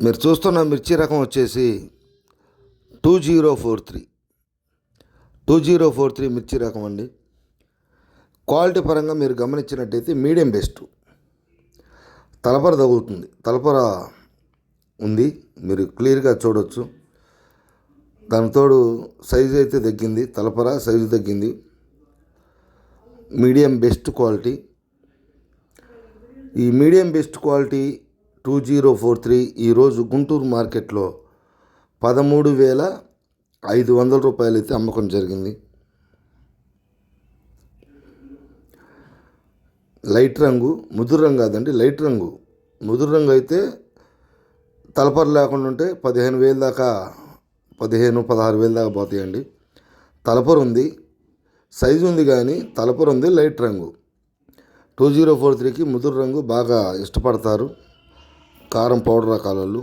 మీరు చూస్తున్న మిర్చి రకం వచ్చేసి two zero four three. Two zero four three మిర్చి రకం అండి. క్వాలిటీ పరంగా మీరు గమనించినట్టయితే మీడియం బెస్ట్. తలపర తగులుతుంది. తలపర ఉంది. మీరు క్లియర్గా చూడవచ్చు దాని తోడు సైజు అయితే తగ్గింది. తలపర సైజు తగ్గింది. Medium best quality. ఈ medium best quality two zero four three ఈరోజు గుంటూరు మార్కెట్లో పదమూడు వేల ఐదు వందల రూపాయలు అయితే అమ్మకం జరిగింది. లైట్ రంగు ముదురు రంగు కాదండి లైట్ రంగు. ముదురు రంగు అయితే తలపర లేకుండా ఉంటే పదిహేను వేలు దాకా పదిహేను పదహారు వేలు దాకా పోతాయండి. తలపర ఉంది సైజు ఉంది కానీ తలపర ఉంది లైట్ రంగు. టూ జీరో ఫోర్ త్రీకి ముదురు రంగు బాగా ఇష్టపడతారు. కారం పౌడర్ రకాలలో